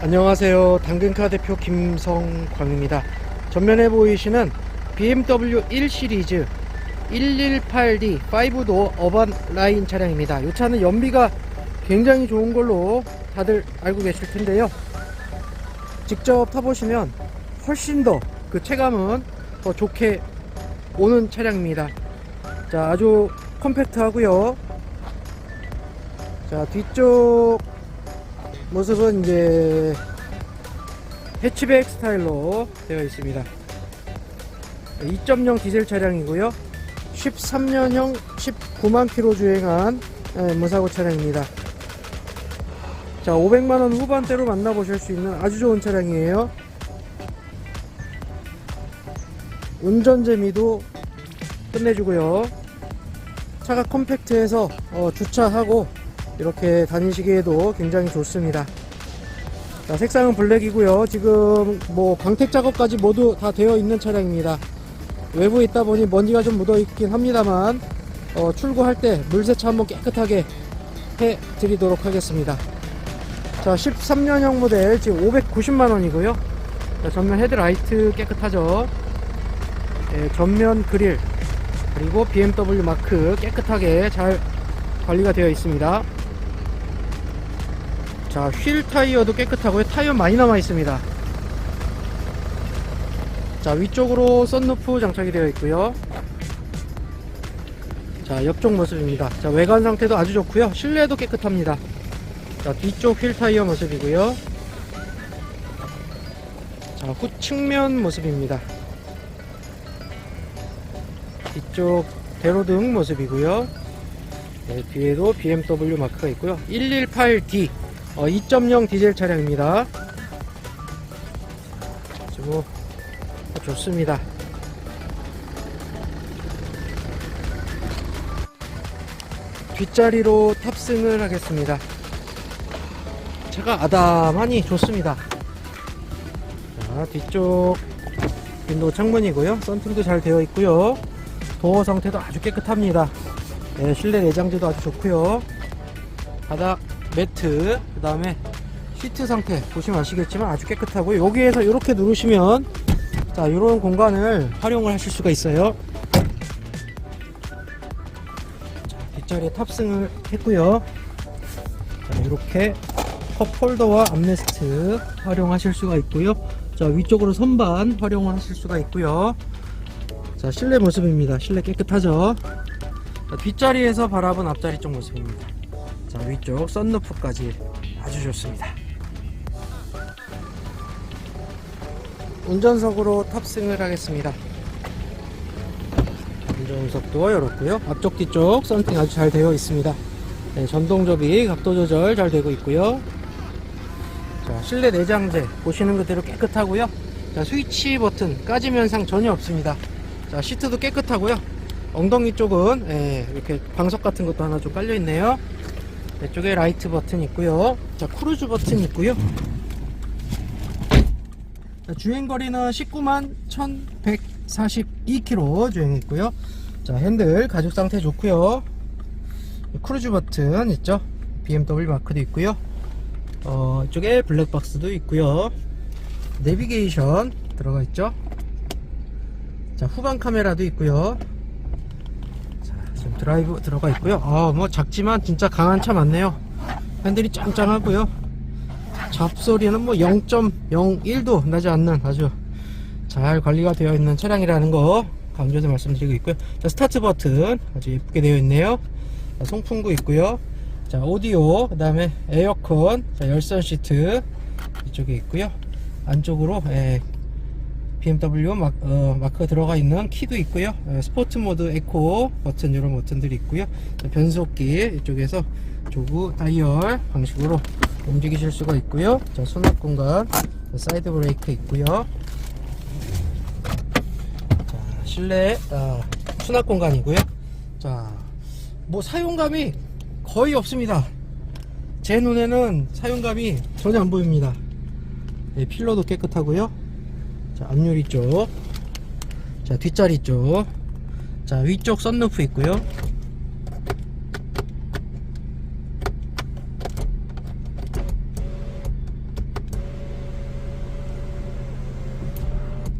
안녕하세요. 당근카 대표 김성광입니다. 전면에 보이시는 BMW 1 시리즈 118D 5도 어반 라인 차량입니다. 이 차는 연비가 굉장히 좋은 걸로 다들 알고 계실 텐데요. 직접 타보시면 훨씬 더 그 체감은 더 좋게 오는 차량입니다. 자, 아주 컴팩트하고요. 자, 뒤쪽 모습은 이제 해치백 스타일로 되어 있습니다. 2.0 디젤 차량이고요. 13년형 19만 킬로 주행한 예, 무사고 차량입니다. 자, 500만원 후반대로 만나보실 수 있는 아주 좋은 차량이에요. 운전 재미도 끝내주고요. 차가 컴팩트해서 어, 주차하고 이렇게 다니시기에도 굉장히 좋습니다. 자, 색상은 블랙이고요. 지금 뭐 광택 작업까지 모두 다 되어 있는 차량입니다. 외부에 있다 보니 먼지가 좀 묻어 있긴 합니다만 어, 출고할 때 물세차 한번 깨끗하게 해 드리도록 하겠습니다. 자, 13년형 모델 지금 590만 원이고요. 자, 전면 헤드라이트 깨끗하죠. 예, 전면 그릴 그리고 BMW 마크 깨끗하게 잘 관리가 되어 있습니다. 자, 휠 타이어도 깨끗하고요. 타이어 많이 남아 있습니다. 자, 위쪽으로 썬루프 장착이 되어 있고요. 자, 옆쪽 모습입니다. 자, 외관 상태도 아주 좋고요. 실내도 깨끗합니다. 자, 뒤쪽 휠 타이어 모습이고요. 자, 후 측면 모습입니다. 뒤쪽 대로등 모습이고요. 네, 뒤에도 BMW 마크가 있고요. 118D 어, 2.0 디젤 차량입니다. 아주 뭐 좋습니다. 뒷자리로 탑승을 하겠습니다. 차가 아담하니 좋습니다. 자, 뒤쪽 윈도우 창문이고요. 썬팅도 잘 되어 있고요. 도어 상태도 아주 깨끗합니다. 네, 실내 내장재도 아주 좋고요. 바닥 매트, 그 다음에 시트 상태 보시면 아시겠지만 아주 깨끗하고요. 여기에서 이렇게 누르시면 자, 이런 공간을 활용을 하실 수가 있어요. 자, 뒷자리에 탑승을 했고요. 자, 이렇게 컵홀더와 암레스트 활용하실 수가 있고요. 자, 위쪽으로 선반 활용을 하실 수가 있고요. 자, 실내 모습입니다. 실내 깨끗하죠? 자, 뒷자리에서 바라본 앞자리 쪽 모습입니다. 자, 위쪽 썬루프까지 아주 좋습니다. 운전석으로 탑승을 하겠습니다. 운전석도 열었고요. 앞쪽 뒤쪽 썬팅 아주 잘 되어 있습니다. 네, 전동 조비 각도 조절 잘 되고 있고요. 자, 실내 내장재 보시는 그대로 깨끗하고요. 자, 스위치 버튼 까짐 현상 전혀 없습니다. 자, 시트도 깨끗하고요. 엉덩이 쪽은 예, 이렇게 방석 같은 것도 하나 좀 깔려 있네요. 이쪽에 라이트 버튼 있고요. 자, 크루즈 버튼 있고요. 자, 주행 거리는 19만 1142km 주행했고요. 자, 핸들 가죽 상태 좋고요. 크루즈 버튼 있죠? BMW 마크도 있고요. 어, 이쪽에 블랙박스도 있고요. 내비게이션 들어가 있죠? 자, 후방 카메라도 있고요. 드라이브 들어가 있고요. 아, 뭐 작지만 진짜 강한 차 맞네요. 핸들이 짱짱하고요. 잡소리는 뭐 0.01도 나지 않는 아주 잘 관리가 되어 있는 차량이라는 거 강조해서 말씀드리고 있고요. 자, 스타트 버튼 아주 예쁘게 되어 있네요. 자, 송풍구 있고요. 자, 오디오, 그 다음에 에어컨, 자, 열선 시트 이쪽에 있고요. 안쪽으로 예, BMW 마, 어, 마크가 들어가 있는 키도 있고요. 예, 스포츠 모드, 에코 버튼 이런 버튼들이 있고요. 자, 변속기 이쪽에서 조구 다이얼 방식으로 움직이실 수가 있고요. 자, 수납 공간, 자, 사이드 브레이크 있고요. 자, 실내 아, 수납 공간이고요. 자, 뭐 사용감이 거의 없습니다. 제 눈에는 사용감이 전혀 안 보입니다. 네, 필러도 깨끗하고요. 자, 앞유리 쪽. 자, 뒷자리 쪽. 자, 위쪽 썬루프 있고요.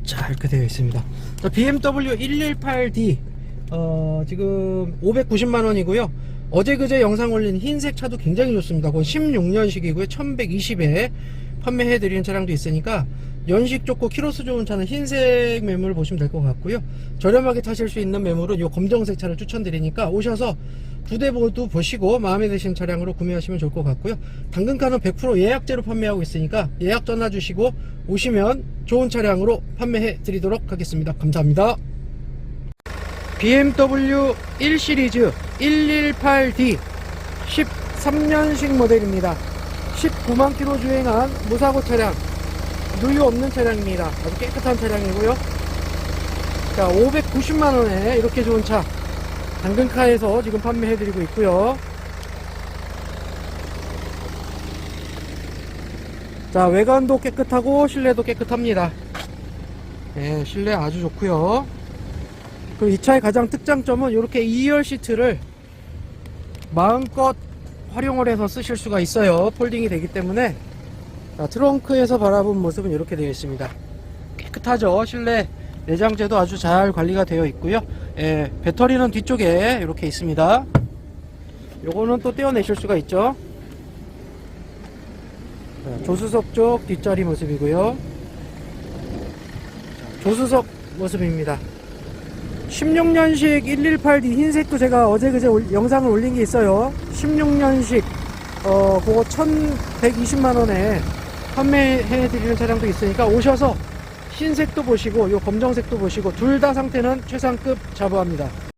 자, 이렇게 되어 있습니다. 자, BMW 118D. 어, 지금 590만원이고요. 어제 그제 영상 올린 흰색 차도 굉장히 좋습니다. 그건 16년식이고요. 1120에 판매해드리는 차량도 있으니까 연식 좋고 키로수 좋은 차는 흰색 매물을 보시면 될 것 같고요. 저렴하게 타실 수 있는 매물은 이 검정색 차를 추천드리니까 오셔서 두대 모두 보시고 마음에 드시는 차량으로 구매하시면 좋을 것 같고요. 당근카는 100% 예약제로 판매하고 있으니까 예약 전화 주시고 오시면 좋은 차량으로 판매해 드리도록 하겠습니다. 감사합니다. BMW 1 시리즈 118D 13년식 모델입니다. 19만 킬로 주행한 무사고 차량 누유 없는 차량입니다. 아주 깨끗한 차량이고요. 자 590만원에 이렇게 좋은 차. 당근카에서 지금 판매해드리고 있고요. 자 외관도 깨끗하고 실내도 깨끗합니다. 네, 실내 아주 좋고요. 그리고 이 차의 가장 특장점은 이렇게 2열 시트를 마음껏 활용을 해서 쓰실 수가 있어요. 폴딩이 되기 때문에 자, 트렁크에서 바라본 모습은 이렇게 되어 있습니다. 깨끗하죠? 실내 내장재도 아주 잘 관리가 되어 있고요. 예, 배터리는 뒤쪽에 이렇게 있습니다. 요거는 또 떼어내실 수가 있죠? 자, 조수석 쪽 뒷자리 모습이고요. 자, 조수석 모습입니다. 16년식 118D 흰색도 제가 어제 그제 올- 영상을 올린 게 있어요. 16년식 어 그거 1120만원에 판매해 드리는 차량도 있으니까 오셔서 흰색도 보시고 요 검정색도 보시고 둘 다 상태는 최상급 자부합니다